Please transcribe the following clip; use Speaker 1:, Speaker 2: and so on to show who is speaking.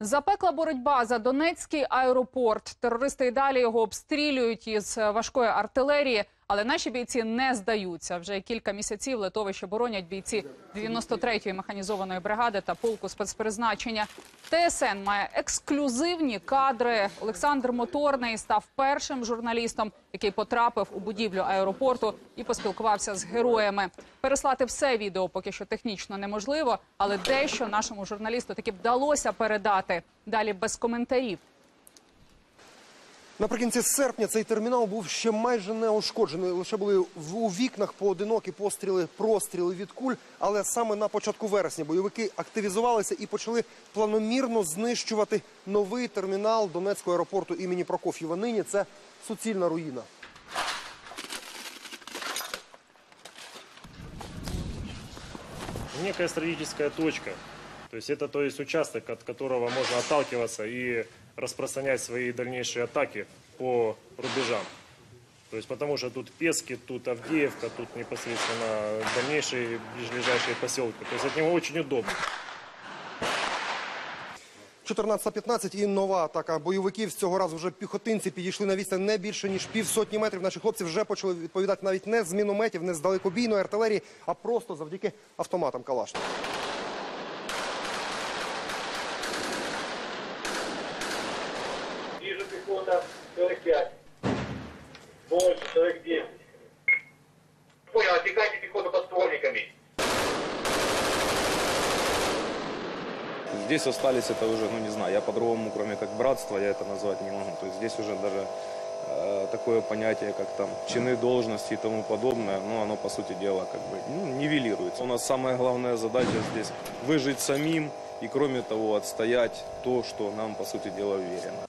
Speaker 1: Запекла боротьба за Донецький аеропорт. Терористи і далі його обстрілюють із важкої артилерії, але наші бійці не здаються. Вже кілька місяців литовище боронять бійці 93-ї механізованої бригади та полку спецпризначення. ТСН має ексклюзивні кадри. Олександр Моторний став першим журналістом, який потрапив у будівлю аеропорту і поспілкувався з героями. Переслати все відео поки що технічно неможливо, але дещо нашому журналісту таки вдалося передати. Далі без коментарів.
Speaker 2: Наприкінці серпня цей термінал був ще майже не ушкоджений. Лише були у вікнах поодинокі постріли, простріли від куль. Але саме на початку вересня бойовики активізувалися і почали планомірно знищувати новий термінал Донецького аеропорту імені Прокоф'єва. Нині це суцільна руїна.
Speaker 3: некая стратегическая точка. То есть это то есть участок, от которого можно отталкиваться и распространять свои дальнейшие атаки по рубежам. То есть потому что тут Пески, тут Авдеевка, тут непосредственно дальнейшие ближайшие поселки. То есть от него очень удобно.
Speaker 2: 14.15 і нова атака бойовиків. З цього разу вже піхотинці підійшли на відстань не більше ніж півсотні метрів. Наші хлопці вже почали відповідати навіть не з мінометів, не з далекобійної артилерії, а просто завдяки автоматам Калашникова.
Speaker 4: Пехота 45. Больше 49. Понял, отвлекайте пехоту под ствольниками.
Speaker 5: Здесь остались это уже, ну не знаю, я по-другому, кроме как братство, я это назвать не могу. То есть здесь уже даже э, такое понятие, как там чины, должности и тому подобное, ну оно по сути дела как бы ну, нивелируется. У нас самая главная задача здесь выжить самим и кроме того отстоять то, что нам по сути дела верено.